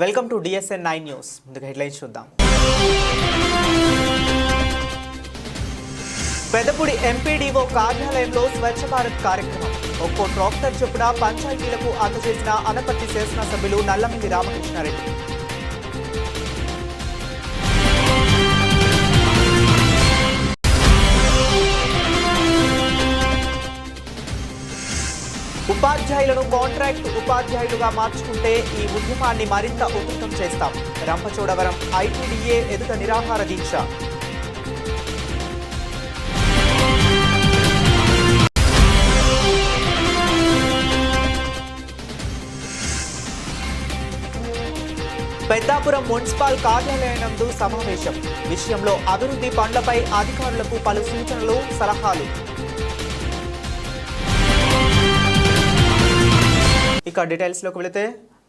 Welcome to DSN nine news. ముందుగా headlines చూద్దాం. Pedapudi MPDO కార్యాలయంలో స్వచ్ఛ భారత్ కార్యక్రమం. ఒక్కో ట్రాక్టర్ చొప్పున పంచాయతీలకు అందజేసిన అనపర్తి శాసనసభ్యులు నల్లమిల్లి రామకృష్ణారెడ్డి. ఉపాధ్యాయులను కాంట్రాక్ట్ ఉపాధ్యాయులుగా మార్చుకుంటే ఈ ఉద్యమాన్ని మరింత ఉధృతం చేస్తాం. రంపచోడవరం ఐటీడీఏ ఎదుట నిరాహార దీక్ష. పెద్దాపురం మున్సిపల్ కార్యాలయనందు సమావేశం. విషయంలో అభివృద్ధి పనులపై అధికారులకు పలు సూచనలు సలహాలు. ఇక డీటెయిల్స్లోకి వెళితే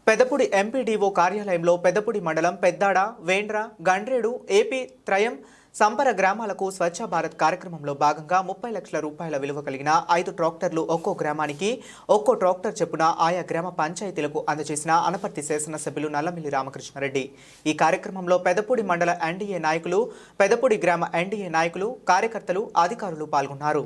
పెదపుడి ఎంపీడీఓ కార్యాలయంలో పెదపుడి మండలం పెద్దాడ వేండ్ర గండ్రేడు ఏపీ త్రయం సంపర గ్రామాలకు స్వచ్ఛ భారత్ కార్యక్రమంలో భాగంగా ముప్పై లక్షల రూపాయల విలువ కలిగిన ఐదు ట్రాక్టర్లు ఒక్కో గ్రామానికి ఒక్కో ట్రాక్టర్ చెప్పున ఆయా గ్రామ పంచాయతీలకు అందజేసిన అనపర్తి శాసనసభ్యులు నల్లమిల్లి రామకృష్ణారెడ్డి. ఈ కార్యక్రమంలో పెదపూడి మండల ఎన్డీఏ నాయకులు పెదపూడి గ్రామ ఎన్డీఏ నాయకులు కార్యకర్తలు అధికారులు పాల్గొన్నారు.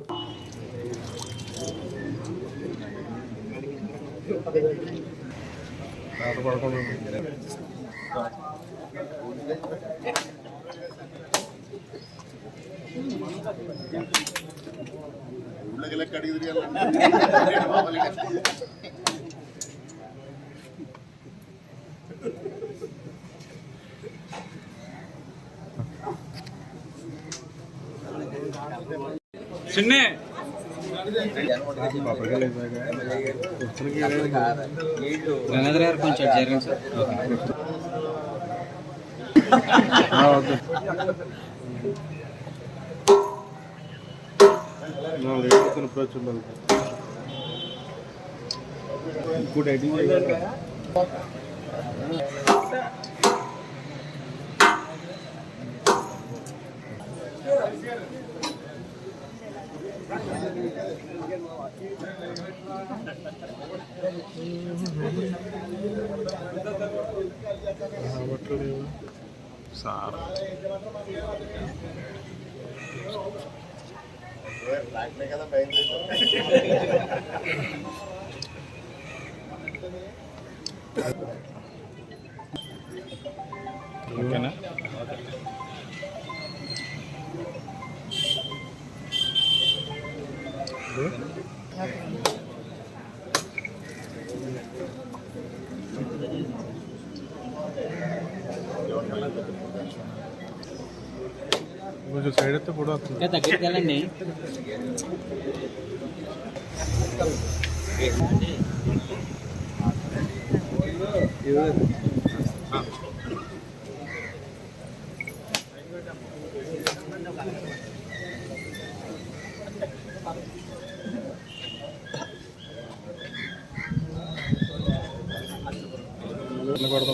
ఉళ్ళకి అడిగి తిరగాలి మామూలుగా చిన్నే గంగాధర్ గారు కొంచెం జరిగింది సార్. ఇంకోటి ఎడిటింగ్ సార్. ట్రాక్టరే ఓకేనా? కొంచెం సైడ్ అయితే కూడా వస్తుంది ఇంకా దగ్గరికి వెళ్ళండి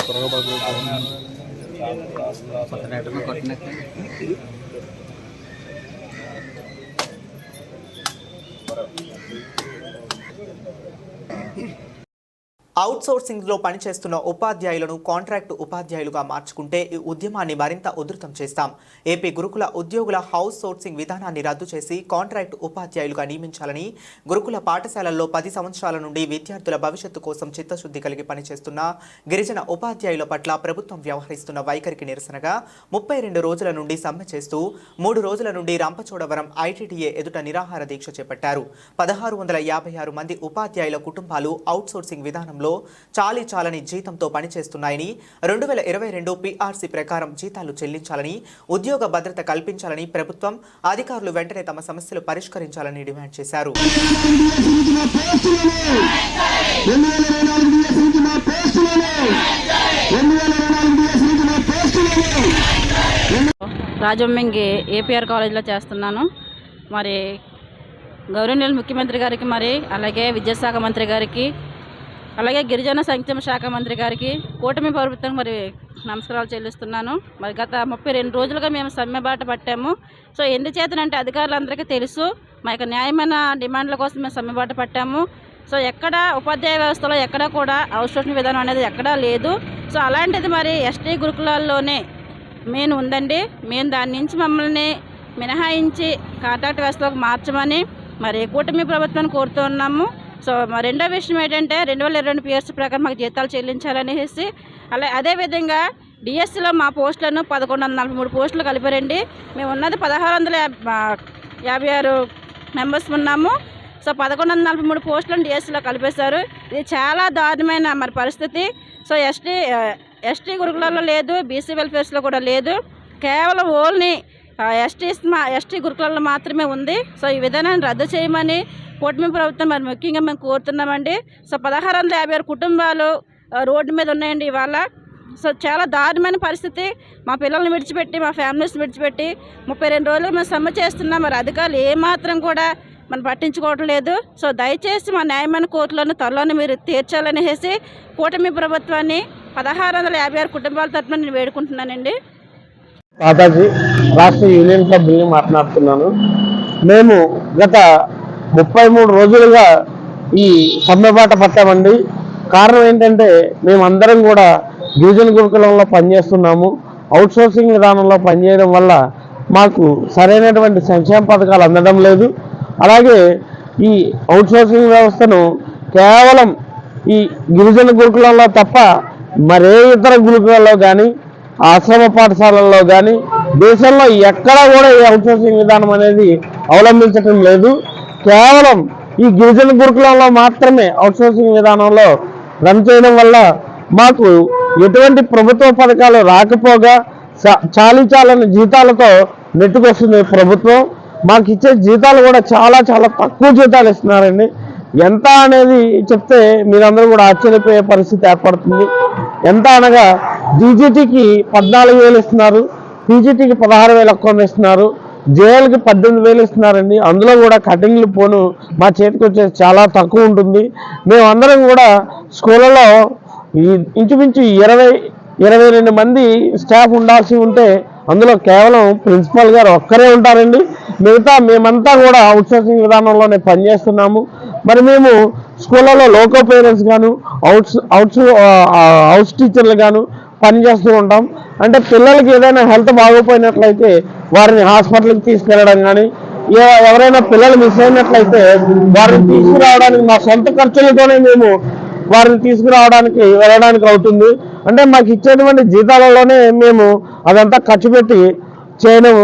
త్వరగా బాగా కొత్త డాక్టర్ కొట్టినట్టు అవుట్ సోర్సింగ్లో పనిచేస్తున్న ఉపాధ్యాయులను కాంట్రాక్టు ఉపాధ్యాయులుగా మార్చుకుంటే ఈ ఉద్యమాన్ని మరింత ఉధృతం చేస్తాం. ఏపీ గురుకుల ఉద్యోగుల హౌస్ సోర్సింగ్ విధానాన్ని రద్దు చేసి కాంట్రాక్టు ఉపాధ్యాయులుగా నియమించాలని గురుకుల పాఠశాలల్లో పది సంవత్సరాల నుండి విద్యార్థుల భవిష్యత్తు కోసం చిత్తశుద్ధి కలిగి పనిచేస్తున్న గిరిజన ఉపాధ్యాయుల పట్ల ప్రభుత్వం వ్యవహరిస్తున్న వైఖరికి నిరసనగా ముప్పై రెండు రోజుల నుండి సమ్మె చేస్తూ మూడు రోజుల నుండి రంపచోడవరం ఐటీడీఏ ఎదుట నిరాహార దీక్ష చేపట్టారు. పదహారు వందల యాభై ఆరు మంది ఉపాధ్యాయుల కుటుంబాలు అవుట్ సోర్సింగ్ రంగంలో చాలీ చాలని జీతంతో పనిచేస్తున్నాయని రెండు వేల ఇరవై రెండు పీఆర్సీ ప్రకారం జీతాలు చెల్లించాలని ఉద్యోగ భద్రత కల్పించాలని ప్రభుత్వం అధికారులు వెంటనే తమ సమస్యలు పరిష్కరించాలని డిమాండ్ చేశారు. రాజమ్మింగి ఏపీఆర్ కాలేజీలో చేస్తున్నాను. మరి గౌరవనీయులు ముఖ్యమంత్రి గారికి మరి అలాగే విద్యాశాఖ మంత్రి గారికి అలాగే గిరిజన సంక్షేమ శాఖ మంత్రి గారికి కూటమి ప్రభుత్వం మరి నమస్కారాలు చెల్లిస్తున్నాను. మరి గత ముప్పై రెండు రోజులుగా మేము సమ్మె బాట పట్టాము. సో ఎందుచేతనంటే అధికారులందరికీ తెలుసు మా యొక్క న్యాయమైన డిమాండ్ల కోసం మేము సమ్మె బాట పట్టాము. సో ఎక్కడ ఉపాధ్యాయ వ్యవస్థలో ఎక్కడ కూడా అవుట్సోర్సింగ్ విధానం అనేది ఎక్కడా లేదు. సో అలాంటిది మరి ఎస్టీ గురుకులాల్లోనే మెయిన్ ఉందండి. మేము దాని నుంచి మమ్మల్ని మినహాయించి కాంట్రాక్ట్ వ్యవస్థలోకి మార్చమని మరి కూటమి ప్రభుత్వాన్ని కోరుతున్నాము సో రెండో విషయం ఏంటంటే రెండు వేల ఇరవై రెండు పిఎస్సీ ప్రకారం మాకు జీతాలు చెల్లించాలనేసి అలా అదేవిధంగా డిఎస్సిలో మా పోస్టులను పదకొండు వందల నలభై మూడు పోస్టులు కలిపారండి. మేము ఉన్నది పదహారు వందల యాభై యాభై ఆరు మెంబర్స్ ఉన్నాము. సో పదకొండు వందల నలభై మూడు పోస్టులను డిఎస్సిలో కలిపేశారు. ఇది చాలా దారుణమైన మరి పరిస్థితి. సో ఎస్టీ ఎస్టీ గురుకులలో లేదు బీసీ వెల్ఫేర్స్లో కూడా లేదు. కేవలం ఓన్లీ ఎస్టీ ఎస్టీ గురుకులలో మాత్రమే ఉంది. సో ఈ విధానాన్ని రద్దు చేయమని కూటమి ప్రభుత్వం మరి ముఖ్యంగా మేము కోరుతున్నామండి. సో పదహారు వందల యాభై ఆరు కుటుంబాలు రోడ్డు మీద ఉన్నాయండి ఇవాళ. సో చాలా దారుణమైన పరిస్థితి. మా పిల్లల్ని విడిచిపెట్టి మా ఫ్యామిలీస్ని విడిచిపెట్టి ముప్పై రెండు రోజులు మేము సమ్మె చేస్తున్నాం మరి అధికారులు ఏమాత్రం కూడా మనం పట్టించుకోవటం లేదు. సో దయచేసి మా న్యాయమైన కోర్టులను త్వరలోనే మీరు తీర్చాలనేసి కూటమి ప్రభుత్వాన్ని పదహారు వందల యాభై ఆరు కుటుంబాల తరఫున నేను వేడుకుంటున్నానండి. తాతాజీ రాష్ట్ర యూనియన్ క్లబ్ నుండి మాట్లాడుతున్నాను. మేము గత ముప్పై మూడు రోజులుగా ఈ సమ్మెబాట పట్టామండి. కారణం ఏంటంటే మేమందరం కూడా గిరిజన గురుకులంలో పనిచేస్తున్నాము. అవుట్ సోర్సింగ్ విధానంలో పనిచేయడం వల్ల మాకు సరైనటువంటి సంక్షేమ పథకాలు అందడం లేదు. అలాగే ఈ అవుట్ సోర్సింగ్ వ్యవస్థను కేవలం ఈ గిరిజన గురుకులంలో తప్ప మరే ఇతర గురుకులలో కానీ ఆశ్రమ పాఠశాలల్లో కానీ దేశంలో ఎక్కడా కూడా ఈ అవుట్సోర్సింగ్ విధానం అనేది అవలంబించటం లేదు. కేవలం ఈ గిరిజన గురుకులంలో మాత్రమే అవుట్సోర్సింగ్ విధానంలో రన్ చేయడం వల్ల మాకు ఎటువంటి ప్రభుత్వ పథకాలు రాకపోగా చా- చాలీ చాలని జీతాలతో నెట్టుకొస్తుంది ప్రభుత్వం. మాకు ఇచ్చే జీతాలు కూడా చాలా చాలా తక్కువ జీతాలు ఇస్తున్నారండి. ఎంత అనేది చెప్తే మీరందరూ కూడా ఆశ్చర్యపోయే పరిస్థితి ఏర్పడుతుంది. ఎంత అనగా డీజీటీకి పద్నాలుగు వేలు ఇస్తున్నారు పీజీటీకి పదహారు వేలు ఎక్కువ ఇస్తున్నారు జేఎల్కి పద్దెనిమిది వేలు ఇస్తున్నారండి. అందులో కూడా కటింగ్లు పోను మా చేతికి వచ్చేసి చాలా తక్కువ ఉంటుంది. మేమందరం కూడా స్కూళ్ళలో ఇంచుమించు ఇరవై ఇరవై రెండు మంది స్టాఫ్ ఉండాల్సి ఉంటే అందులో కేవలం ప్రిన్సిపాల్ గారు ఒక్కరే ఉంటారండి. మిగతా మేమంతా కూడా అవుట్సోర్సింగ్ విధానంలోనే పనిచేస్తున్నాము. మరి మేము స్కూళ్ళలో లోకల్ పేరెంట్స్ గాను అవుట్స్ అవుట్స్ హౌస్ టీచర్లు గాను పనిచేస్తూ ఉంటాం. అంటే పిల్లలకి ఏదైనా హెల్త్ బాగోపోయినట్లయితే వారిని హాస్పిటల్కి తీసుకెళ్ళడం కానీ ఎవరైనా పిల్లలు మిస్ అయినట్లయితే వారిని తీసుకురావడానికి మా సొంత ఖర్చులతోనే మేము వారిని తీసుకురావడానికి వెళ్ళడానికి అవుతుంది. అంటే మాకు ఇచ్చేటువంటి జీతాలలోనే మేము అదంతా ఖర్చు పెట్టి చేయడం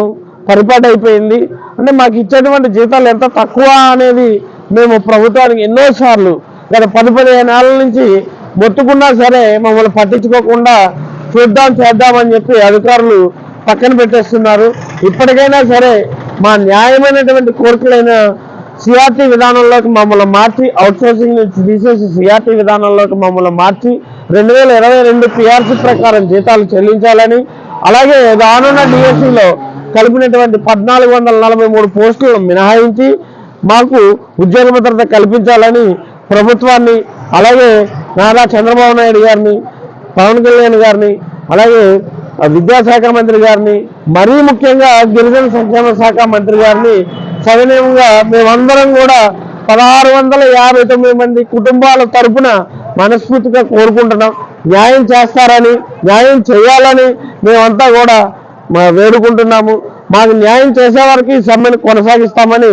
పరిపాటు అయిపోయింది. అంటే మాకు ఇచ్చేటువంటి జీతాలు ఎంత తక్కువ అనేది మేము ప్రభుత్వానికి ఎన్నోసార్లు గత పది పదిహేను ఏళ్ళ నుంచి మొత్తుకున్నా సరే మమ్మల్ని పట్టించుకోకుండా చూద్దాం చేద్దామని చెప్పి అధికారులు పక్కన పెట్టేస్తున్నారు. ఇప్పటికైనా సరే మా న్యాయమైనటువంటి కోరికలైన సిఆర్టీ విధానంలోకి మమ్మల్ని మార్చి అవుట్సోర్సింగ్ నుంచి తీసేసి సిఆర్టీ విధానంలోకి మమ్మల్ని మార్చి రెండు వేల ఇరవై రెండు పిఆర్సీ ప్రకారం జీతాలు చెల్లించాలని అలాగే రానున్న డిఎస్సిలో కలిపినటువంటి పద్నాలుగు వందల నలభై మూడు పోస్టులను మినహాయించి మాకు ఉద్యోగ భద్రత కల్పించాలని ప్రభుత్వాన్ని అలాగే నారా చంద్రబాబు నాయుడు గారిని పవన్ కళ్యాణ్ గారిని అలాగే విద్యాశాఖ మంత్రి గారిని మరీ ముఖ్యంగా గిరిజన సంక్షేమ శాఖ మంత్రి గారిని సవినయంగా మేమందరం కూడా పదహారు వందల యాభై తొమ్మిది మంది కుటుంబాల తరపున మనస్ఫూర్తిగా కోరుకుంటున్నాం. న్యాయం చేస్తారని న్యాయం చేయాలని మేమంతా కూడా మా వేడుకుంటున్నాము. మాకు న్యాయం చేసే వరకు సమ్మెను కొనసాగిస్తామని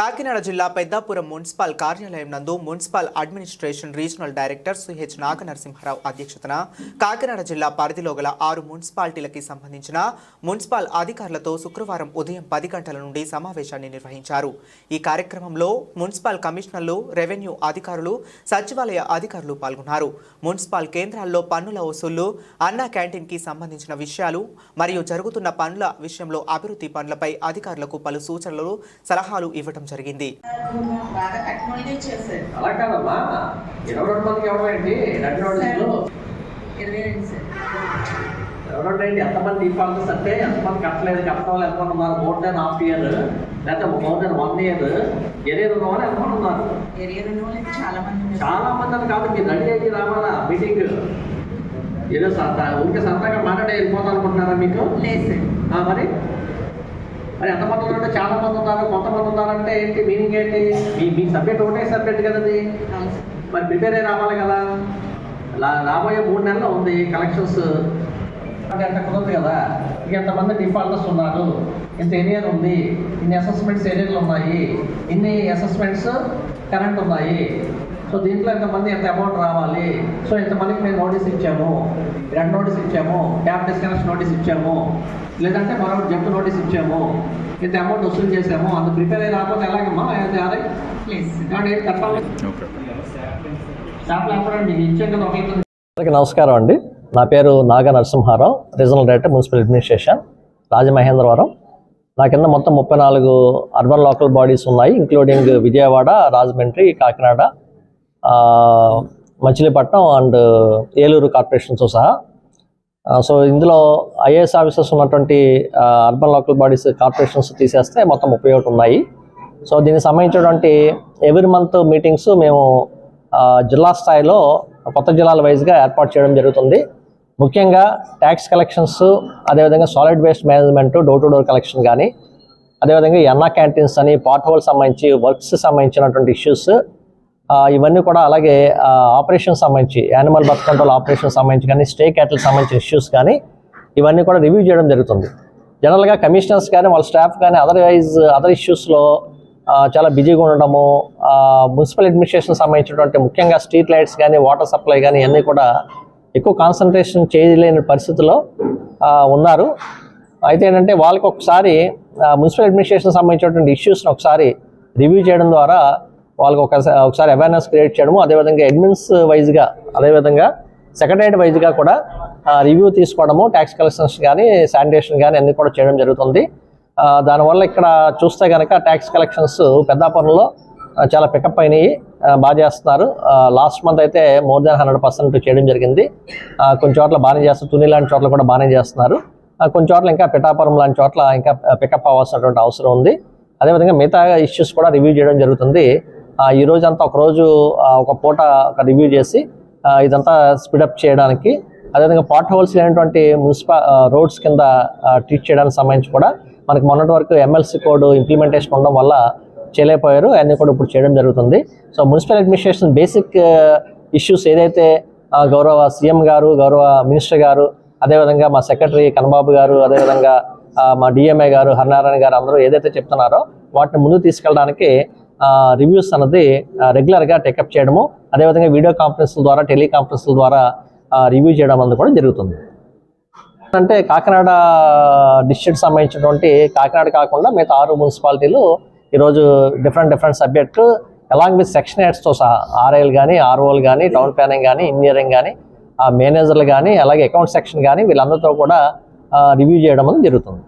కాకినాడ జిల్లా పెద్దాపురం మున్సిపల్ కార్యాలయం నందు municipal administration regional director CH Naganarasimharao అధ్యక్షతన కాకినాడ జిల్లా పరిధిలో గల ఆరు మున్సిపాలిటీలకి సంబంధించిన మున్సిపల్ అధికారులతో శుక్రవారం ఉదయం పది గంటల నుండి సమావేశాన్ని నిర్వహించారు. ఈ కార్యక్రమంలో మున్సిపల్ కమిషనర్లు రెవెన్యూ అధికారులు సచివాలయ అధికారులు పాల్గొన్నారు. మున్సిపల్ కేంద్రాల్లో పన్నుల వసూళ్ళు అన్నా క్యాంటీన్కి సంబంధించిన విషయాలు మరియు జరుగుతున్న పనుల విషయంలో అభివృద్ధి పనులపై అధికారులకు పలు సూచనలు సలహాలు ఇవ్వడం జరిగింది. ఎవరండి ఎంతమంది డిఫాల్టర్స్ అంటే ఎంతమంది కట్టలేదు? ఎంతమంది ఉన్నారు? More than half year. లేకపోతే more than one year. Arrear ఉన్న వాళ్ళు ఎంతమంది ఉన్నారు? ఏరియా రెండు వాళ్ళు అయితే చాలా మంది ఉన్నారు. చాలా మంది అని కాదు మీరు రెడీ అయ్యి రావాలా? మీటింగ్. ఏదో సరదా ఊరికే సరదాగా మాట్లాడే వెళ్ళిపోతాం అనుకుంటున్నారా మీకు? మరి? మరి ఎంతమంది ఉన్నారంటే చాలా మంది ఉన్నారు కొంతమంది ఉన్నారంటే ఏంటి మీనింగ్ ఏంటి? మీ మీ సబ్జెక్ట్ ఒకటే సబ్జెక్ట్ కదా అది అవును సార్. మరి ప్రిపేర్ అయ్యి రావాలి కదా. లా- రాబోయే మూడు నెలలు ఉంది కలెక్షన్స్ అంటే అంత కుదరదు కదా. ఇక ఎంతమంది డిఫాల్టర్స్ ఉన్నారు. ఇంత ఏరియర్ ఉంది. ఇన్ని అసెస్మెంట్స్ ఏరియాలు ఉన్నాయి. ఇన్ని అసెస్మెంట్స్ కరెంట్ ఉన్నాయి. సో దీంట్లో ఎంతమంది ఎంత అమౌంట్ రావాలి? సో ఇంతమందికి మేము నోటీస్ ఇచ్చాము? రెండు నోటీస్ ఇచ్చాము. ట్యాప్ డిస్కనెక్షన్ నోటీస్ ఇచ్చాము. లేదంటే మరొకటి జంప్ నోటీస్ ఇచ్చాము. ఇంత అమౌంట్ వసూలు చేసాము అంత ప్రిపేర్ అయ్యి రాకపోతే ఎలాగమ్మా? అందరికీ నమస్కారం అండి. నా పేరు Naga Narasimharao regional director municipal administration Rajamahendravaram. నా కింద మొత్తం ముప్పై నాలుగు అర్బన్ లోకల్ బాడీస్ ఉన్నాయి ఇంక్లూడింగ్ విజయవాడ రాజమండ్రి కాకినాడ మచిలీపట్నం అండ్ ఏలూరు కార్పొరేషన్తో సహా. సో ఇందులో ఐఏఎస్ ఆఫీసర్స్ ఉన్నటువంటి అర్బన్ లోకల్ బాడీస్ కార్పొరేషన్స్ తీసేస్తే మొత్తం ముప్పై ఒకటి ఉన్నాయి. సో దీనికి సంబంధించినటువంటి ఎవ్రీ మంత్ మీటింగ్స్ మేము జిల్లా స్థాయిలో కొత్త జిల్లాల వైజ్గా ఏర్పాటు చేయడం జరుగుతుంది. ముఖ్యంగా ట్యాక్స్ కలెక్షన్స్ అదేవిధంగా solid waste management door to door collection కానీ అదేవిధంగా ఎన్నా క్యాంటీన్స్ అని పాట్ హోల్ సంబంధించి వర్క్స్ సంబంధించినటువంటి ఇష్యూస్ ఇవన్నీ కూడా అలాగే ఆపరేషన్ సంబంధించి యానిమల్ బర్త్ కంట్రోల్ ఆపరేషన్ సంబంధించి కానీ స్టే క్యాటిల్ సంబంధించిన ఇష్యూస్ కానీ ఇవన్నీ కూడా రివ్యూ చేయడం జరుగుతుంది. జనరల్గా కమిషనర్స్ కానీ వాళ్ళ స్టాఫ్ కానీ అదర్వైజ్ అదర్ ఇష్యూస్లో చాలా బిజీగా ఉండడము మున్సిపల్ అడ్మినిస్ట్రేషన్ సంబంధించినటువంటి ముఖ్యంగా స్ట్రీట్ లైట్స్ కానీ వాటర్ సప్లై కానీ ఇవన్నీ కూడా ఎక్కువ కాన్సన్ట్రేషన్ చేయలేని పరిస్థితిలో ఉన్నారు. అయితే ఏంటంటే వాళ్ళకి ఒకసారి మున్సిపల్ అడ్మినిస్ట్రేషన్ సంబంధించినటువంటి ఇష్యూస్ని ఒకసారి రివ్యూ చేయడం ద్వారా వాళ్ళకి ఒకసారి ఒకసారి అవేర్నెస్ క్రియేట్ చేయడము. అదేవిధంగా అడ్మిన్స్ వైజ్గా అదేవిధంగా సెక్రటరేట్ వైజ్గా కూడా రివ్యూ తీసుకోవడము ట్యాక్స్ కలెక్షన్స్ కానీ శానిటేషన్ కానీ అన్నీ కూడా చేయడం జరుగుతుంది. దానివల్ల ఇక్కడ చూస్తే కనుక ట్యాక్స్ కలెక్షన్స్ పెద్దాపురంలో చాలా పికప్ అయినాయి. బాగా చేస్తున్నారు. లాస్ట్ మంత్ అయితే మోర్ దాన్ హండ్రెడ్ పర్సెంట్ చేయడం జరిగింది. కొన్ని చోట్ల బాగానే చేస్తారు తుని లాంటి చోట్ల కూడా బాగానే చేస్తున్నారు. కొన్ని చోట్ల ఇంకా పిఠాపురం లాంటి చోట్ల ఇంకా పికప్ అవ్వాల్సినటువంటి అవసరం ఉంది. అదేవిధంగా మిగతా ఇష్యూస్ కూడా రివ్యూ చేయడం జరుగుతుంది. ఈ రోజు అంతా ఒక రోజు ఒక పూట ఒక రివ్యూ చేసి ఇదంతా స్పీడప్ చేయడానికి అదేవిధంగా పార్ట్ హోల్స్ లేనటువంటి మున్సిపల్ రోడ్స్ కింద ట్రీట్ చేయడానికి సంబంధించి కూడా మనకి మొన్నటి వరకు ఎమ్మెల్సీ కోడ్ ఇంప్లిమెంటేషన్ ఉండడం వల్ల చేయలేకపోయారు. అన్నీ కూడా ఇప్పుడు చేయడం జరుగుతుంది. So municipal administration basic issues ఏదైతే గౌరవ సీఎం గారు గౌరవ మినిస్టర్ గారు అదేవిధంగా మా సెక్రటరీ కనబాబు గారు అదేవిధంగా మా డిఎంఏ గారు హరినారాయణ గారు అందరూ ఏదైతే చెప్తున్నారో వాటిని ముందు తీసుకెళ్ళడానికి రివ్యూస్ అన్నది రెగ్యులర్గా టెకప్ చేయడము అదేవిధంగా వీడియో కాన్ఫరెన్స్ల ద్వారా టెలికాన్ఫరెన్స్ల ద్వారా రివ్యూ చేయడం అన్నది కూడా జరుగుతుంది. అంటే కాకినాడ డిస్ట్రిక్ట్ సంబంధించినటువంటి కాకినాడ కాకుండా మిగతా ఆరు మున్సిపాలిటీలు ఈరోజు different different subject along with section హెడ్స్తో సహా ఆర్ఐలు కానీ ఆర్ఓలు కానీ టౌన్ ప్లానింగ్ కానీ ఇంజనీరింగ్ కానీ ఆ మేనేజర్లు కానీ అలాగే అకౌంట్ సెక్షన్ కానీ వీళ్ళందరితో కూడా రివ్యూ చేయడం అనేది జరుగుతుంది.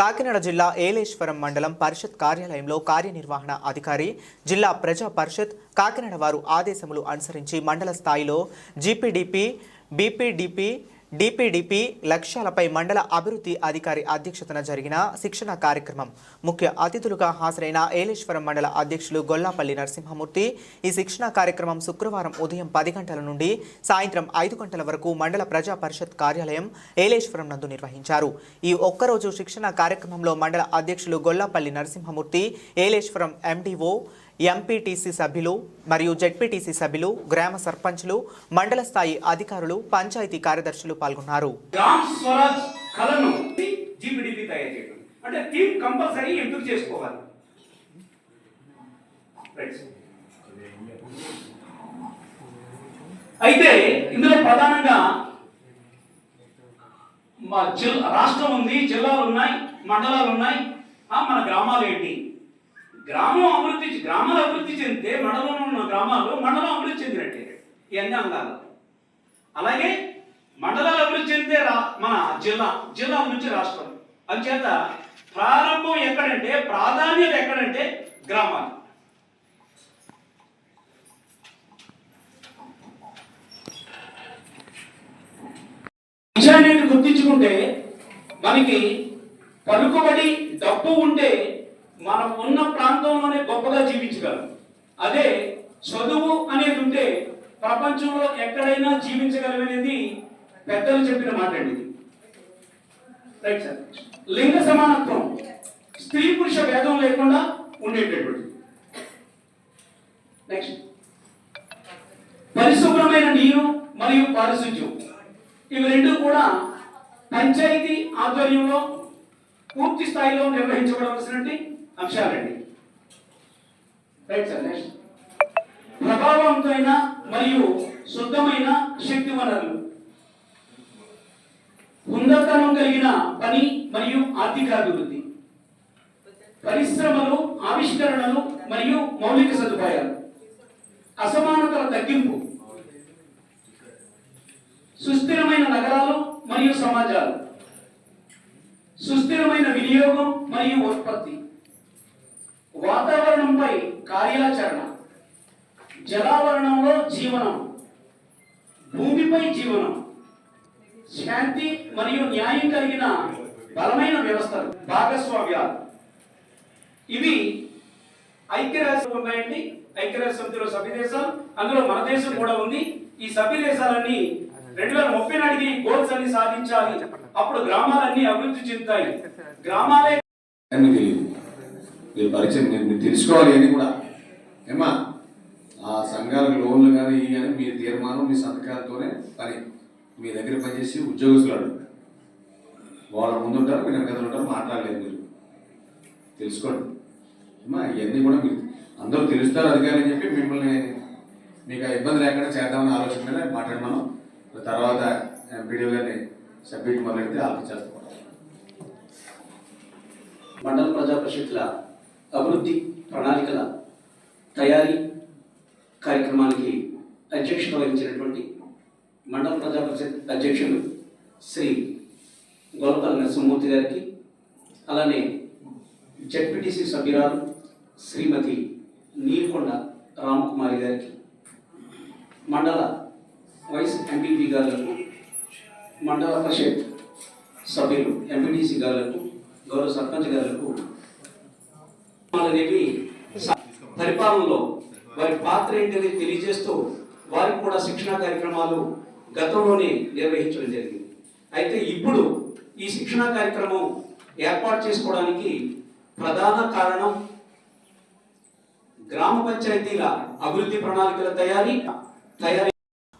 కాకినాడ జిల్లా ఏలేశ్వరం మండలం పరిషత్ కార్యాలయంలో కార్యనిర్వహణ అధికారి జిల్లా ప్రజా పరిషత్ కాకినాడ వారు ఆదేశములు అనుసరించి మండల స్థాయిలో జీపీడీపీ బీపీడీపీ డిపిడిపి లక్ష్యాలపై మండల అభివృద్ధి అధికారి అధ్యక్షతన జరిగిన శిక్షణ కార్యక్రమం. ముఖ్య అతిథులుగా హాజరైన ఏలేశ్వరం మండల అధ్యక్షులు గొల్లాపల్లి నరసింహమూర్తి. ఈ శిక్షణ కార్యక్రమం శుక్రవారం ఉదయం పది గంటల నుండి సాయంత్రం ఐదు గంటల వరకు మండల ప్రజా పరిషత్ కార్యాలయం ఏలేశ్వరం నందు నిర్వహించారు. ఈ ఒక్కరోజు శిక్షణ కార్యక్రమంలో మండల అధ్యక్షులు గొల్లాపల్లి నరసింహమూర్తి ఏలేశ్వరం ఎండిఓ ఎంపీటీసీ సభ్యులు మరియు జెడ్పీటీసీ సభ్యులు గ్రామ సర్పంచ్లు మండల స్థాయి అధికారులు పంచాయతీ కార్యదర్శులు పాల్గొన్నారు. అంటే థీమ్ కంపల్సరీ ఎందుకు చేసుకోవాలి? అయితే ఇందులో ప్రధానంగా మా జిల్లా రాష్ట్రం ఉంది జిల్లాలు ఉన్నాయి మండలాలు ఉన్నాయి. మన గ్రామాలు ఏంటి? గ్రామం అభివృద్ధి గ్రామాలు అభివృద్ధి చెందితే మండలంలో ఉన్న గ్రామాలు మండలం అభివృద్ధి చెందినట్టే. ఇవన్నీ అంగాలు. అలాగే మండలాలు అభివృద్ధి చెందితే రా మన జిల్లా జిల్లా నుంచి రాష్ట్రం. అందుచేత ప్రారంభం ఎక్కడంటే ప్రాధాన్యత ఎక్కడంటే గ్రామాలు. విషయాన్ని గుర్తించుకుంటే మనకి పలుకుబడి డబ్బు ఉంటే మనం ఉన్న ప్రాంతంలోనే గొప్పగా జీవించగలం. అదే చదువు అనేది ఉంటే ప్రపంచంలో ఎక్కడైనా జీవించగలమనేది పెద్దలు చెప్పిన మాట అండి రైట్ సార్ లింగ సమానత్వం. స్త్రీ పురుష భేదం లేకుండా ఉండేటటువంటి నెక్స్ట్ పరిశుభ్రమైన నీరు మరియు పారిశుధ్యం ఇవి రెండు కూడా పంచాయతీ ఆధ్వర్యంలో పూర్తి స్థాయిలో నిర్వహించబడవలసినటువంటి అంశాలండి. రైట్ సార్ నెక్స్ట్ ప్రభావవంతమైన మరియు శుద్ధమైన శక్తి వనరులు. హుందతనం కలిగిన పని మరియు ఆర్థిక అభివృద్ధి. పరిశ్రమలు ఆవిష్కరణలు మరియు మౌలిక సదుపాయాలు. అసమానతల తగ్గింపు. సుస్థిరమైన నగరాలు మరియు సమాజాలు. సుస్థిరమైన వినియోగం మరియు ఉత్పత్తి. కార్యాచరణ. జలావరణంలో జీవనం. భూమిపై జీవనం. శాంతి మరియు న్యాయం కలిగిన బలమైన వ్యవస్థలు. భాగస్వామ్యాలు. ఇవి ఐక్యరాజ్యం ఉన్నాయండి. ఐక్యరాజ్య సమితిలో సభ్య దేశాలు అందులో మన దేశం కూడా ఉంది. ఈ సభ్య దేశాలన్నీ రెండు వేల ముప్పై నాటికి గోల్స్ అన్ని సాధించాలి. అప్పుడు గ్రామాలన్నీ అభివృద్ధి చెందుతాయి. గ్రామాలే తెలియదు మీరు పరిచయం మీరు తెలుసుకోవాలి అని కూడా ఏమా ఆ సంఘాలకు లోన్లు కానీ ఇవి కానీ మీ తీర్మానం మీ సంతకాలతోనే పని. మీ దగ్గర పనిచేసి ఉద్యోగస్తులు అడుగుతారు వాళ్ళ ముందు ఉంటారు మీరు వెనకాల ఉంటారు మాట్లాడలేదు మీరు. తెలుసుకోండి. అమ్మా ఇవన్నీ కూడా మీరు అందరూ తెలుస్తారు అధికారులు అని చెప్పి మిమ్మల్ని మీకు ఇబ్బంది లేకుండా చేద్దామని ఆలోచన మీద మాట్లాడమను. తర్వాత వీడియో గారిని సబ్మిట్ మొదలెడితే ఆలోచించేస్తాం మండల ప్రజా పరిషత్ల అభివృద్ధి ప్రణాళికల తయారీ కార్యక్రమానికి అధ్యక్షత వహించినటువంటి మండల ప్రజా పరిషత్ అధ్యక్షులు శ్రీ గోలపల్లి నరసింహమూర్తి గారికి అలానే జడ్పీటీసీ సభ్యురాలు శ్రీమతి నీల్కొండ రామకుమారి గారికి మండల వైస్ ఎంపీపీ గారులకు మండల పరిషత్ సభ్యులు ఎంపీటీసీ గారులకు గౌరవ సర్పంచ్ గారులకు అనేవి పరిపాలనలో వారి పాత్ర ఏంటని తెలియజేస్తూ వారికి కూడా శిక్షణా కార్యక్రమాలు గతంలోనే నిర్వహించడం జరిగింది. అయితే ఇప్పుడు ఈ శిక్షణా కార్యక్రమం ఏర్పాటు చేసుకోవడానికి ప్రధాన కారణం గ్రామ పంచాయతీల అభివృద్ధి ప్రణాళికల తయారీ తయారీ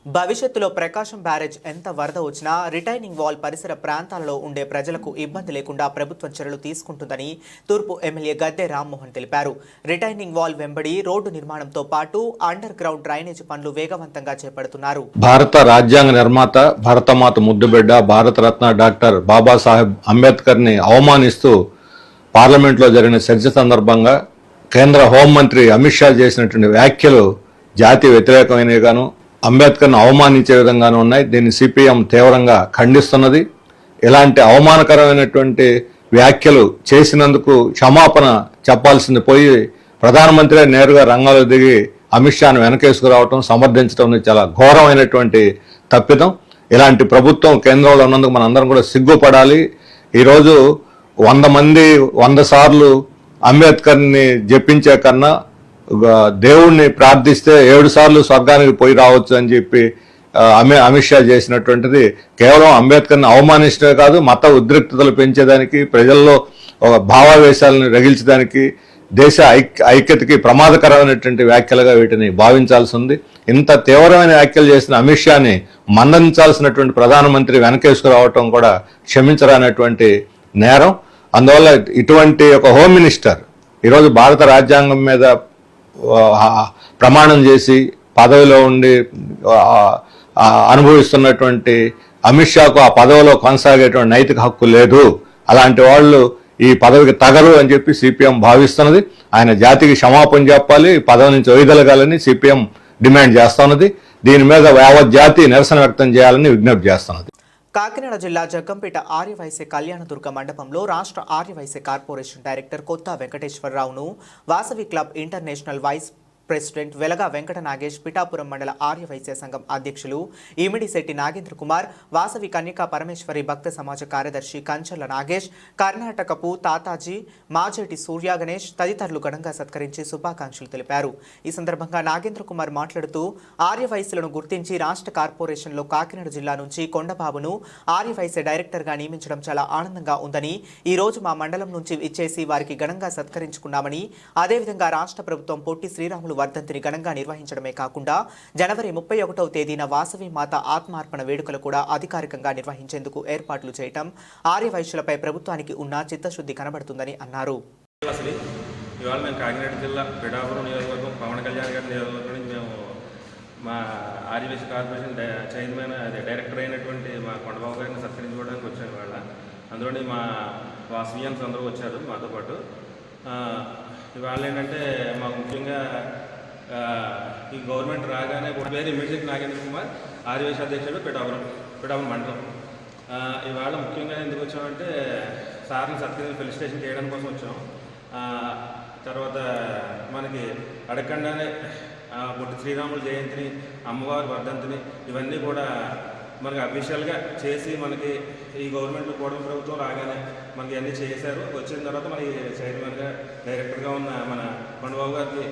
భవిష్యత్తులో ప్రకాశం బ్యారేజ్ ఎంత వరద వచ్చినా రిటైనింగ్ వాల్ పరిసర ప్రాంతాలలో ఉండే ప్రజలకు ఇబ్బంది లేకుండా ప్రభుత్వం చర్యలు తీసుకుంటుందని తూర్పు ఎమ్మెల్యే గద్దె రామ్మోహన్ తెలిపారు. రిటైనింగ్ వాల్ వెంబడి రోడ్డు నిర్మాణంతో పాటు అండర్ గ్రౌండ్ డ్రైనేజ్ పనులు వేగవంతంగా చేపడుతున్నారు. భారత రాజ్యాంగ నిర్మాత భరతమాత ముద్దుబిడ్డ భారతరత్న డాక్టర్ బాబాసాహెబ్ అంబేద్కర్ని అవమానిస్తూ పార్లమెంట్లో జరిగిన చర్చ సందర్భంగా కేంద్ర హోంమంత్రి అమిత్ షా చేసినటువంటి వ్యాఖ్యలు జాతి వ్యతిరేకమైనవి గాను అంబేద్కర్ను అవమానించే విధంగానే ఉన్నాయి. దీన్ని సిపిఎం తీవ్రంగా ఖండిస్తున్నది. ఇలాంటి అవమానకరమైనటువంటి వ్యాఖ్యలు చేసినందుకు క్షమాపణ చెప్పాల్సింది పోయి ప్రధానమంత్రి నేరుగా రంగంలో దిగి అమిత్ షాను వెనకేసుకురావటం సమర్థించడం చాలా ఘోరమైనటువంటి తప్పిదం. ఇలాంటి ప్రభుత్వం కేంద్రంలో ఉన్నందుకు మనందరం కూడా సిగ్గుపడాలి. ఈరోజు వంద మంది వంద సార్లు అంబేద్కర్ని జపించే కన్నా దేవుణ్ణి ప్రార్థిస్తే ఏడు సార్లు స్వర్గానికి పోయి రావచ్చు అని చెప్పి ఆ, అమి అమిత్ షా చేసినటువంటిది కేవలం అంబేద్కర్ని అవమానించడమే కాదు మత ఉద్రిక్తతలు పెంచేదానికి ప్రజల్లో ఒక భావావేశాలను రగిల్చడానికి దేశ ఐక్య ఐక్యతకి ప్రమాదకరమైనటువంటి వ్యాఖ్యలుగా వీటిని భావించాల్సి ఉంది. ఇంత తీవ్రమైన వ్యాఖ్యలు చేసిన అమిత్ షాని మన్నించాల్సినటువంటి ప్రధానమంత్రి వెనకేసుకురావటం కూడా క్షమించరానటువంటి నేరం. అందువల్ల ఇటువంటి ఒక హోమ్ మినిస్టర్ ఈరోజు భారత రాజ్యాంగం మీద ప్రమాణం చేసి పదవిలో ఉండి అనుభవిస్తున్నటువంటి అమిత్ షాకు ఆ పదవిలో కొనసాగేటువంటి నైతిక హక్కు లేదు. అలాంటి వాళ్ళు ఈ పదవికి తగరు అని చెప్పి సిపిఎం భావిస్తున్నది. ఆయన జాతికి క్షమాపణ చెప్పాలి ఈ పదవి నుంచి వైదొలగాలని సిపిఎం డిమాండ్ చేస్తున్నది. దీని మీద యావత్ జాతి నిరసన వ్యక్తం చేయాలని విజ్ఞప్తి చేస్తున్నది. కాకినాడ జిల్లా జగ్గంపేట ఆర్యవైశ్య కళ్యాణదుర్గ మండపంలో రాష్ట్ర ఆర్యవైశ్య కార్పొరేషన్ డైరెక్టర్ కొత్త వెంకటేశ్వరరావును Vasavi club international vice president Velaga Venkata Nagesh Pithapuram మండల ఆర్యవైశ్య సంఘం అధ్యక్షులు ఈమిడిశెట్టి నాగేంద్ర కుమార్ వాసవి కన్యకా పరమేశ్వరి భక్త సమాజ కార్యదర్శి కంచర్ల నాగేష్ కర్ణాటకపు తాతాజీ మాజేటి సూర్య గణేష్ తదితరులు ఘనంగా సత్కరించి శుభాకాంక్షలు తెలిపారు. ఈ సందర్భంగా నాగేంద్ర కుమార్ మాట్లాడుతూ ఆర్య గుర్తించి రాష్ట్ర కార్పొరేషన్లో కాకినాడ జిల్లా నుంచి కొండబాబును ఆర్యవైశ్య డైరెక్టర్గా నియమించడం చాలా ఆనందంగా ఉందని ఈ రోజు మా మండలం నుంచి ఇచ్చేసి వారికి ఘనంగా సత్కరించుకున్నామని అదేవిధంగా రాష్ట్ర ప్రభుత్వం పొట్టి శ్రీరాములు వర్ధంతిని ఘనంగా నిర్వహించడమే కాకుండా జనవరి ముప్పై ఒకటవ తేదీన వాసవి మాత ఆత్మార్పణ వేడుకలు కూడా అధికారికంగా నిర్వహించేందుకు ఏర్పాట్లు చేయటం ఆర్య వైశ్యులపై ప్రభుత్వానికి ఉన్న చిత్తశుద్ధి కనబడుతుందని అన్నారు. అసలు ఇవాళ మేము కాకినాడ జిల్లా పిఠాపురం నియోజకవర్గం పవన్ కళ్యాణ్ గారి నియోజకవర్గం నుంచి మేము మా ఆర్యవేశ కార్పొరేషన్ చైర్మన్ అదే డైరెక్టర్ అయినటువంటి మా కొండబాబు గారిని సత్కరించుకోవడానికి వచ్చాను ఇవాళ. అందులోని మా వాసవియన్స్ అందరూ వచ్చారు మాతో పాటు. ఇవాళ ఏంటంటే మాకు ముఖ్యంగా ఈ గవర్నమెంట్ రాగానే ఒక పేరు ఇమీడియట్ నాగేంద్ర కుమార్ ఆర్యవేశ అధ్యక్షుడు పిఠాపురం పిఠాపురం మండలం. ఇవాళ ముఖ్యంగా ఎందుకు వచ్చామంటే సార్ని సత్కరించి స్టేషన్ చేయడం కోసం వచ్చాం. తర్వాత మనకి అడగకుండానే బొట్టి శ్రీరాముల జయంతిని అమ్మవారి వర్ధంతిని ఇవన్నీ కూడా మనకి అఫీషియల్గా చేసి మనకి ఈ గవర్నమెంట్ కూటమి ప్రభుత్వం రాగానే మనకి అన్నీ చేశారు. వచ్చిన తర్వాత మనకి చైర్మన్గా డైరెక్టర్గా ఉన్న మన పండుబాబు గారికి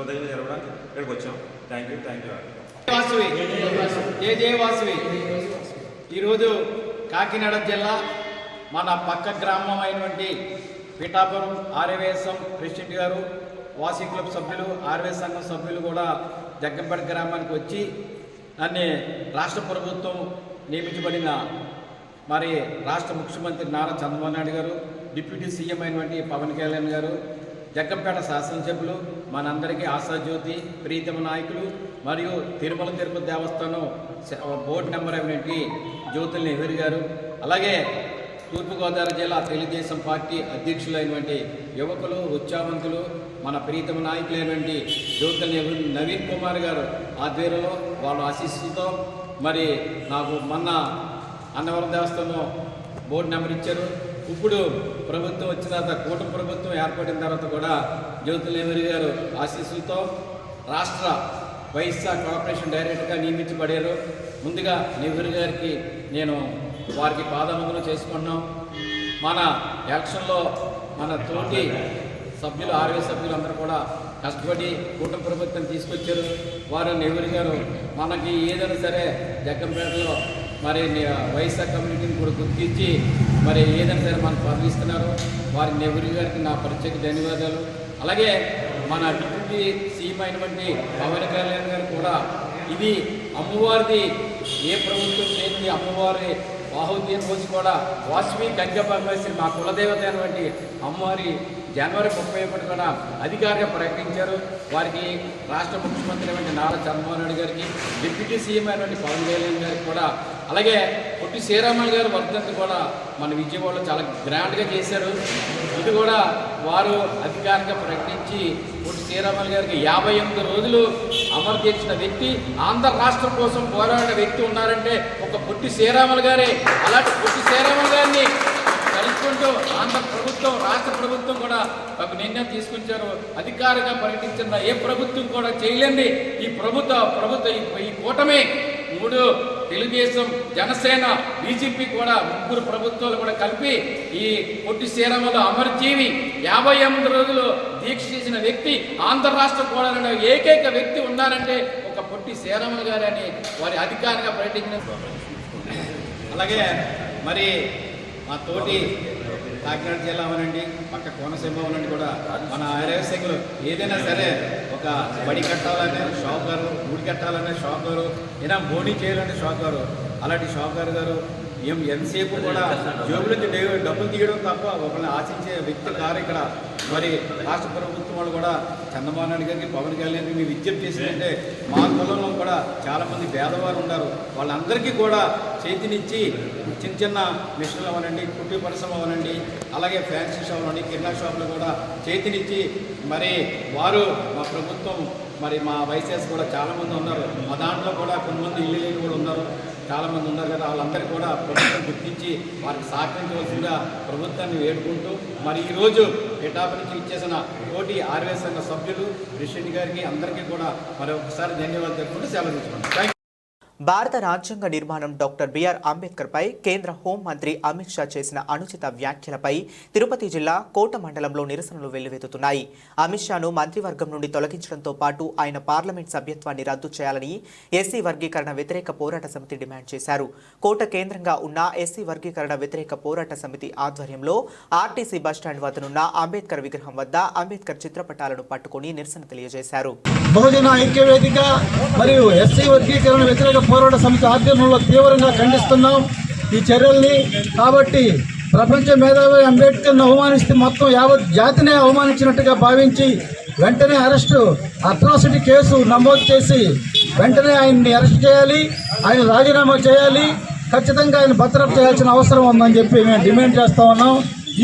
కృతజ్ఞత జరపడానికి ఇక్కడికి వచ్చాం. Thank you thank you Vasavi జయ జయ వాసువి ఈరోజు కాకినాడ జిల్లా మన పక్క గ్రామం అయినటువంటి పిఠాపురం ఆర్యవేశం ప్రెసిడెంట్ గారు వాసి క్లబ్ సభ్యులు ఆర్వే సంఘం సభ్యులు కూడా జగ్గంపేట గ్రామానికి వచ్చి దాన్ని రాష్ట్ర ప్రభుత్వం నియమించబడిన మరి రాష్ట్ర ముఖ్యమంత్రి నారా చంద్రబాబు నాయుడు గారు డిప్యూటీ సీఎం అయినటువంటి పవన్ కళ్యాణ్ గారు జగ్గంపేట శాసనసభ్యులు మనందరికీ ఆశాజ్యోతి ప్రీతమ నాయకులు మరియు తిరుమల తిరుపతి దేవస్థానం బోర్డు నెంబర్ అయినటువంటి జ్యోతుల నెహ్రూ గారు అలాగే తూర్పుగోదావరి జిల్లా తెలుగుదేశం పార్టీ అధ్యక్షులైనటువంటి యువకులు ఉత్సాహవంతులు మన ప్రీతమ నాయకులైనటువంటి జ్యోతుల నెహ్రూ నవీన్ కుమార్ గారు ఆధ్వర్యంలో వాళ్ళ ఆశీస్సులతో మరి నాకు మొన్న అన్నవరం దేవస్థానం బోర్డు నెంబర్ ఇచ్చారు. ఇప్పుడు ప్రభుత్వం వచ్చిన తర్వాత కూటమి ప్రభుత్వం ఏర్పడిన తర్వాత కూడా జ్యోతిలేమరి గారు ఆశీస్సులతో రాష్ట్ర వైఎస్ఆర్ కార్పొరేషన్ డైరెక్టర్గా నియమించబడారు. ముందుగా నెహ్రూ గారికి నేను వారికి పాదవందనం చేసుకున్నాం. మన ఎలక్షన్లో మన తోటి సభ్యులు ఆర్వీ సభ్యులు అందరూ కూడా కష్టపడి కూటమి ప్రభుత్వం తీసుకొచ్చారు. వారు నెహ్రూ గారు మనకి ఏదైనా సరే జగ్గంపేటలో మరి వైఎస్ఆర్ కమ్యూనిటీని కూడా గుర్తించి మరి ఏదైనా సరే మనకు పంపిస్తున్నారు వారి నెహ్రూ గారికి నా ప్రత్యేక ధన్యవాదాలు. అలాగే మన డిప్యూటీ సీఎం అయినటువంటి పవన్ కళ్యాణ్ గారు కూడా ఇది అమ్మవారిది ఏ ప్రభుత్వం చేతి అమ్మవారి బాహుద్యం రోజు కూడా వాసవి కన్య పరమేశ్వరి మా కులదేవత అయినటువంటి అమ్మవారి జనవరి ముప్పై ఒకటి కూడా అధికారిగా ప్రకటించారు. వారికి రాష్ట్ర ముఖ్యమంత్రి అయినటువంటి నారా చంద్రబాబు నాయుడు గారికి డిప్యూటీ సీఎం అయినటువంటి పవన్ కళ్యాణ్ గారికి కూడా అలాగే పొట్టి శ్రీరాములు గారు వర్ధంతి కూడా మన విజయవాడలో చాలా గ్రాండ్గా చేశారు. ఇది కూడా వారు అధికారికంగా ప్రకటించి పొట్టి శ్రీరాములు గారికి యాభై ఎనిమిది రోజులు అమలు చేసిన వ్యక్తి ఆంధ్ర రాష్ట్రం కోసం పోరాడిన వ్యక్తి ఉన్నారంటే ఒక పొట్టి శ్రీరాములు గారే. అలాంటి పొట్టి శ్రీరాములు గారిని కలుసుకుంటూ ఆంధ్ర ప్రభుత్వం రాష్ట్ర ప్రభుత్వం కూడా ఒక నిర్ణయం తీసుకొచ్చారు. అధికారిగా ప్రకటించిన ఏ ప్రభుత్వం కూడా చేయలేండి ఈ ప్రభుత్వ ప్రభుత్వ ఈ- ఈ కూటమి మూడు తెలుగుదేశం జనసేన బీజేపీ కూడా ముగ్గురు ప్రభుత్వాలు కూడా కలిపి ఈ పొట్టి శ్రీరాములు అమరజీవి యాభై ఎనిమిది రోజులు దీక్ష చేసిన వ్యక్తి ఆంధ్ర రాష్ట్ర కూడా ఏకైక వ్యక్తి ఉన్నారంటే ఒక పొట్టి శ్రీరాములు గారని వారి అధికారిగా ప్రకటించిన అలాగే మరి మా తోటి కాకినాడ జిల్లా అవనండి పక్క కోనసీమ అవనండి కూడా మన ఆర్యవసంగులు ఏదైనా సరే ఒక బడి కట్టాలనే షావుకారు గుడి కట్టాలనే షావుకారు ఏదైనా బోడీ చేయాలంటే గారు అలాంటి షాప్ గారు ఏం ఎంతసేపు కూడా జేబుల నుంచి డబ్బులు తీయడం తప్ప ఒకరిని ఆశించే వ్యక్తి కారు ఇక్కడ. మరి రాష్ట్ర ప్రభుత్వం వాళ్ళు కూడా చంద్రబాబు నాయుడు గారికి పవన్ కళ్యాణ్ గారికి విజ్ఞప్తి చేసిందంటే మా కులంలో కూడా చాలామంది పేదవారు ఉన్నారు. వాళ్ళందరికీ కూడా చేతినిచ్చి చిన్న చిన్న మిషన్లు అవనండి కుట్టి పరిశ్రమ అవనండి అలాగే ఫ్యాన్సీ షాప్ అవనండి కిరాణా షాపులు కూడా చేతినిచ్చి మరి వారు మా ప్రభుత్వం మరి మా వైసెస్ కూడా చాలామంది ఉన్నారు. మా దాంట్లో కూడా కొంతమంది ఇల్లు లేని కూడా ఉన్నారు. చాలామంది ఉన్నారు కదా. వాళ్ళందరికీ కూడా ప్రభుత్వం గుర్తించి వారికి సహకరించవలసిందిగా ప్రభుత్వాన్ని వేడుకుంటూ మరి ఈరోజు పిఠాపు నుంచి ఇచ్చేసిన కోటి ఆర్వీఎస్ సంఘ సభ్యులు రిషెడ్డి గారికి అందరికీ కూడా మరి ఒకసారి ధన్యవాదాలు తెలుపుకుంటూ సెలవు తీసుకుంటాం థ్యాంక్ భారత రాజ్యాంగ నిర్మాణం డాక్టర్ బిఆర్ అంబేద్కర్పై కేంద్ర హోంమంత్రి అమిత్ షా చేసిన అనుచిత వ్యాఖ్యలపై తిరుపతి జిల్లా కోట మండలంలో నిరసనలు వెల్లువెత్తుతున్నాయి. అమిత్ షాను మంత్రివర్గం నుండి తొలగించడంతో పాటు ఆయన పార్లమెంట్ సభ్యత్వాన్ని రద్దు చేయాలని ఎస్సీ వర్గీకరణ వ్యతిరేక పోరాట సమితి డిమాండ్ చేశారు. కోట కేంద్రంగా ఉన్న ఎస్సీ వర్గీకరణ వ్యతిరేక పోరాట సమితి ఆధ్వర్యంలో ఆర్టీసీ బస్టాండ్ వద్దనున్న అంబేద్కర్ విగ్రహం వద్ద అంబేద్కర్ చిత్రపటాలను పట్టుకుని నిరసన తెలియజేశారు. బహుజన ఐక్య వేదిక మరియు ఎస్సీ వర్గీకరణ వ్యతిరేక పోరాట సమితి ఆధ్వర్యంలో తీవ్రంగా ఖండిస్తున్నాం ఈ చర్యల్ని. కాబట్టి ప్రపంచ మేధావి అంబేద్కర్ను అవమానిస్తే మొత్తం యావత్ జాతినే అవమానించినట్టుగా భావించి వెంటనే అరెస్టు అట్రాసిటీ కేసు నమోదు చేసి వెంటనే ఆయన్ని అరెస్ట్ చేయాలి ఆయన రాజీనామా చేయాలి ఖచ్చితంగా ఆయన భద్రత చేయాల్సిన అవసరం ఉందని చెప్పి మేము డిమాండ్ చేస్తా ఉన్నాం.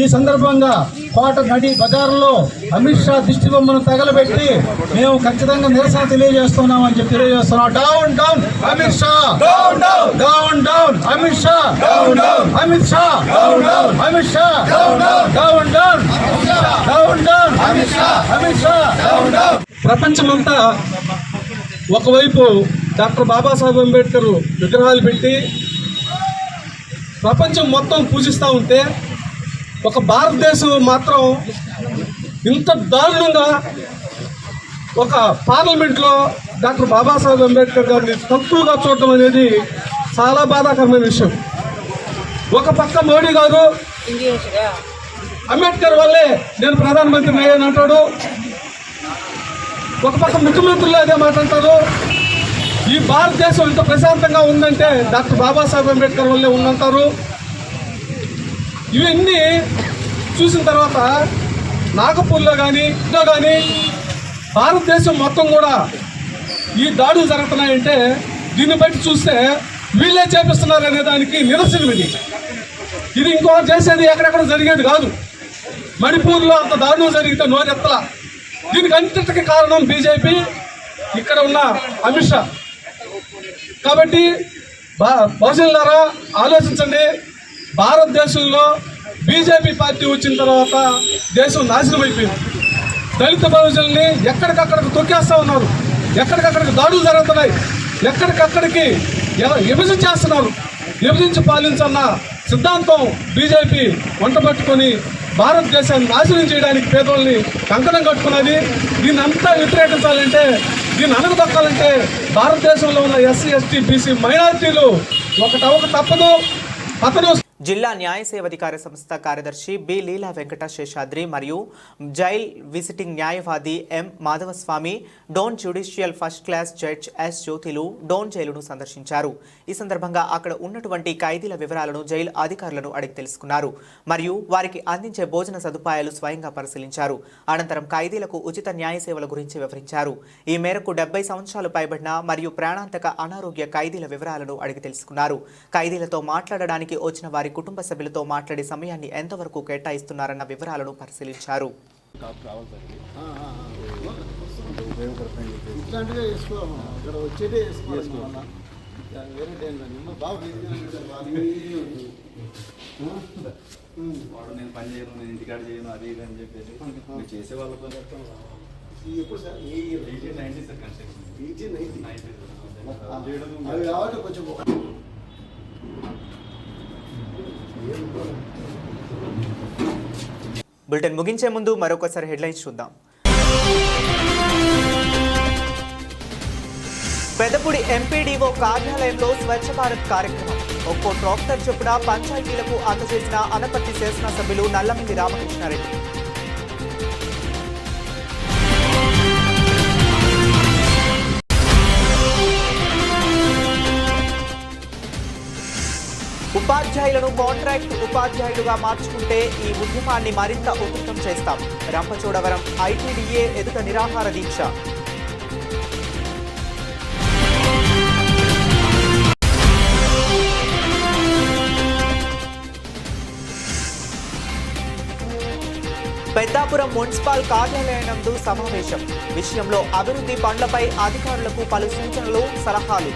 ఈ సందర్భంగా కోట నడి బజార్లో అమిత్ షా దిష్టి బొమ్మను తగలబెట్టి మేము ఖచ్చితంగా నిరసన తెలియజేస్తున్నామని చెప్పి తెలియజేస్తున్నాం. Down down Amit Shah. Down down down down Amit Shah. Down down Amit Shah. Down down Amit Shah. Down down down down down down Amit Shah. Amit Shah. Down down ప్రపంచమంతా ఒకవైపు డాక్టర్ బాబాసాహెబ్ అంబేద్కర్ విగ్రహాలు పెట్టి ప్రపంచం మొత్తం పూజిస్తూ ఉంటే ఒక భారతదేశం మాత్రం ఇంత దారుణంగా ఒక పార్లమెంట్లో డాక్టర్ బాబాసాహెబ్ అంబేద్కర్ గారిని తక్కువగా చూడటం అనేది చాలా బాధాకరమైన విషయం. ఒక పక్క మోడీ గారు అంబేద్కర్ వల్లే నేను ప్రధానమంత్రిని అయ్యాను అంటాడు. ఒక పక్క ముఖ్యమంత్రులు అదే మాట అంటారు. ఈ భారతదేశం ఇంత ప్రశాంతంగా ఉందంటే డాక్టర్ బాబాసాహెబ్ అంబేద్కర్ వల్లే ఉందంటారు. ఇవన్నీ చూసిన తర్వాత నాగపూర్లో కానీ ఇంట్లో కానీ భారతదేశం మొత్తం కూడా ఈ దాడులు జరుగుతున్నాయంటే దీన్ని బట్టి చూస్తే వీళ్ళే చేపిస్తున్నారు అనే దానికి నిరసనం ఇది. ఇది ఇంకో చేసేది ఎక్కడెక్కడ జరిగేది కాదు. మణిపూర్లో అంత దారుణం జరిగితే నోరెత్తల. దీనికి అంతటికి కారణం బీజేపీ ఇక్కడ ఉన్న అమిత్ షా. కాబట్టి బా బహుజనులారా ఆలోచించండి. భారతదేశంలో బీజేపీ పార్టీ వచ్చిన తర్వాత దేశం నాశనం అయిపోయింది. దళిత బహుజనుల్ని ఎక్కడికక్కడికి తొక్కేస్తూ ఉన్నారు. ఎక్కడికక్కడికి దాడులు జరుగుతున్నాయి. ఎక్కడికక్కడికి ఎవ- విభజన చేస్తున్నారు. విభజించి పాలించన్న సిద్ధాంతం బీజేపీ వంట పట్టుకొని భారతదేశాన్ని నాశనం చేయడానికి పేదోళ్ళని కంకణం కట్టుకున్నది. దీన్ని అంతా వ్యతిరేకించాలంటే దీన్ని అనగదొక్కాలంటే భారతదేశంలో ఉన్న ఎస్సీ ఎస్టీ బీసీ మైనారిటీలు ఒకటవక తప్పదు. అతను జిల్లా న్యాయ సేవాధికార సంస్థ కార్యదర్శి బి. లీలా వెంకట శేషాద్రి మరియు జైల్ విజిటింగ్ న్యాయవాది M. Madhavaswamy Dhone judicial first class judge S. జ్యోతిలు Dhone జైలును సందర్శించారు. ఈ సందర్భంగా అక్కడ ఉన్నటువంటి ఖైదీల వివరాలను జైలు అధికారులను అడిగి తెలుసుకున్నారు మరియు వారికి అందించే భోజన సదుపాయాలు స్వయంగా పరిశీలించారు. అనంతరం ఖైదీలకు ఉచిత న్యాయ సేవల గురించి వివరించారు. ఈ మేరకు డెబ్బై సంవత్సరాలు పైబడిన మరియు ప్రాణాంతక అనారోగ్య ఖైదీల వివరాలను అడిగి తెలుసుకున్నారు. ఖైదీలతో మాట్లాడడానికి వచ్చిన వారి కుటుంబ సభ్యులతో మాట్లాడే సమయాన్ని ఎంతవరకు కేటాయిస్తున్నారన్న వివరాలను పరిశీలించారు. వాడు నేను పని చేయను నేను ఇంటికాడ చేయను అది ఇది అని చెప్పేసి మీరు చేసే ఎప్పుడు సార్ ఏ eighteen ninety sir construction eighteen ninety ninety కొంచెం బులెటిన్ ముగించే ముందు మరొకసారి హెడ్లైన్స్ చూద్దాం. పెదపుడి ఎంపీడీఓ కార్యాలయంలో స్వచ్ఛ భారత్ కార్యక్రమం. ఒక్కో ట్రాక్టర్ చొప్పున పంచాయతీలకు అందజేసిన అనపర్తి శాసనసభ్యులు నల్లమిల్లి రామకృష్ణారెడ్డి. ఉపాధ్యాయులను కాంట్రాక్ట్ ఉపాధ్యాయులుగా మార్చుకుంటే ఈ ఉద్యమాన్ని మరింత ఉధృతం చేస్తాం. రంపచోడవరం ఐటీడీఏ ఎదుట నిరాహార దీక్ష. పెద్దాపురం మున్సిపల్ కార్యాలయనందు సమావేశం. విషయంలో అభివృద్ధి పనులపై అధికారులకు పలు సూచనలు సలహాలు.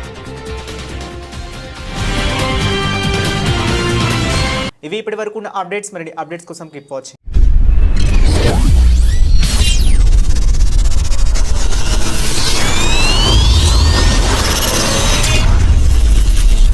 ఇవి ఇప్పటి వరకు ఉన్న అప్డేట్స్ మరి అప్డేట్స్ కోసం క్లిప్ వాచింగ్